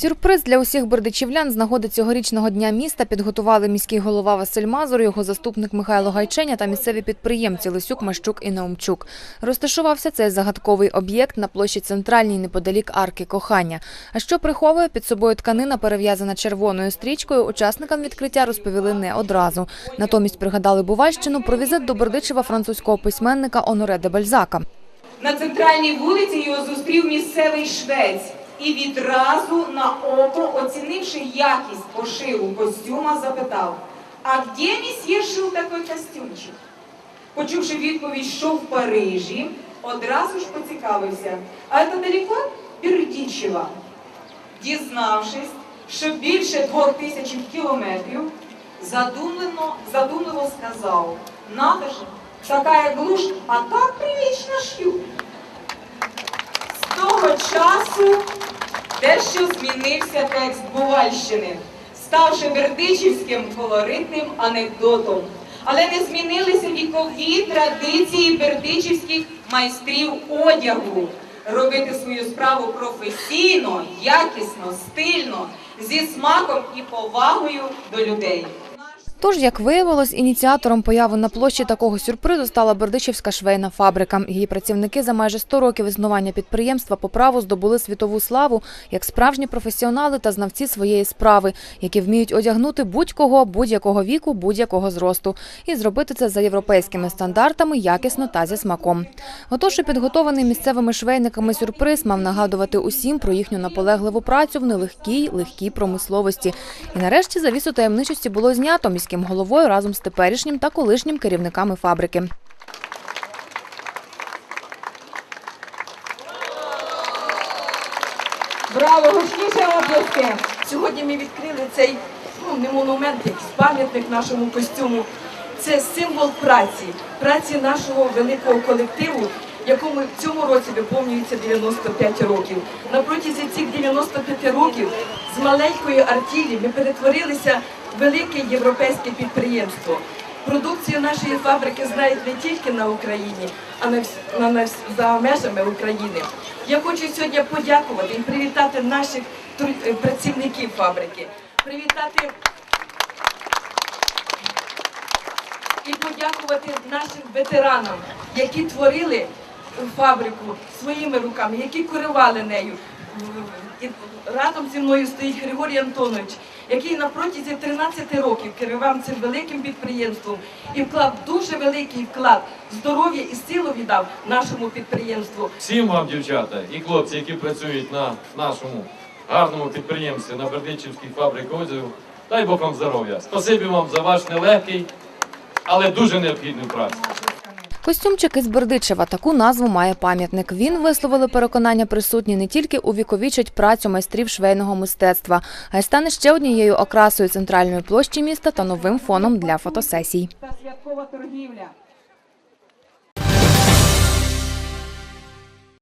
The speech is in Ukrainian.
Сюрприз для усіх бердичівлян з нагоди цьогорічного дня міста підготували міський голова Василь Мазур, його заступник Михайло Гайченя та місцеві підприємці Лисюк, Мащук і Наумчук. Розташувався цей загадковий об'єкт на площі центральній неподалік арки кохання. А що приховує під собою тканина, перев'язана червоною стрічкою, учасникам відкриття розповіли не одразу. Натомість пригадали Бувальщину про візит до Бердичева французького письменника Оноре де Бальзака. На центральній вулиці його зустрів місцевий швець і відразу на око, оцінивши якість пошиву костюма, запитав: А де місьє шив такий костюмчик? Почувши відповідь, що в Парижі, одразу ж поцікавився. А це далеко Бердічева? Дізнавшись, що більше двох тисяч кілометрів, задумлено, задумливо сказав: Надо же, такая глушь, а так прилично шью. З того часу дещо змінився текст Бувальщини, ставши бердичівським колоритним анекдотом. Але не змінилися вікові традиції бердичівських майстрів одягу робити свою справу професійно, якісно, стильно, зі смаком і повагою до людей. Тож, як виявилось, ініціатором появи на площі такого сюрпризу стала Бердичівська швейна фабрика. Її працівники за майже 100 років існування підприємства по праву здобули світову славу як справжні професіонали та знавці своєї справи, які вміють одягнути будь-кого, будь-якого віку, будь-якого зросту, і зробити це за європейськими стандартами, якісно та зі смаком. Отож, і підготований місцевими швейниками сюрприз мав нагадувати усім про їхню наполегливу працю в нелегкій, легкій промисловості. І нарешті завісу таємничості було знято міським головою разом з теперішнім та колишнім керівниками фабрики. Браво, гучніше оплески! Сьогодні ми відкрили цей ну, не монумент, якийсь пам'ятник нашому костюму. Це символ праці, праці нашого великого колективу, якому в цьому році виповнюється 95 років. На протязі цих 95 років з маленької артілі ми перетворилися в велике європейське підприємство. Продукцію нашої фабрики знають не тільки на Україні, а на, на, за межами України. Я хочу сьогодні подякувати і привітати наших е, працівників фабрики, привітати і подякувати нашим ветеранам, які творили фабрику своїми руками, які керували нею. І Радом зі мною стоїть Григорій Антонович, який на протязі 13 років керував цим великим підприємством і вклав дуже великий вклад здоров'я і силу віддав нашому підприємству. Всім вам, дівчата і хлопці, які працюють на нашому гарному підприємстві на Бердичівській фабриці одягу, дай Бог вам здоров'я. Спасибі вам за ваш нелегкий, але дуже необхідний працю. Костюмчик із Бердичева таку назву має пам'ятник. Він висловили переконання присутні не тільки увіковічить працю майстрів швейного мистецтва, а й стане ще однією окрасою центральної площі міста та новим фоном для фотосесій. Та святкова торгівля.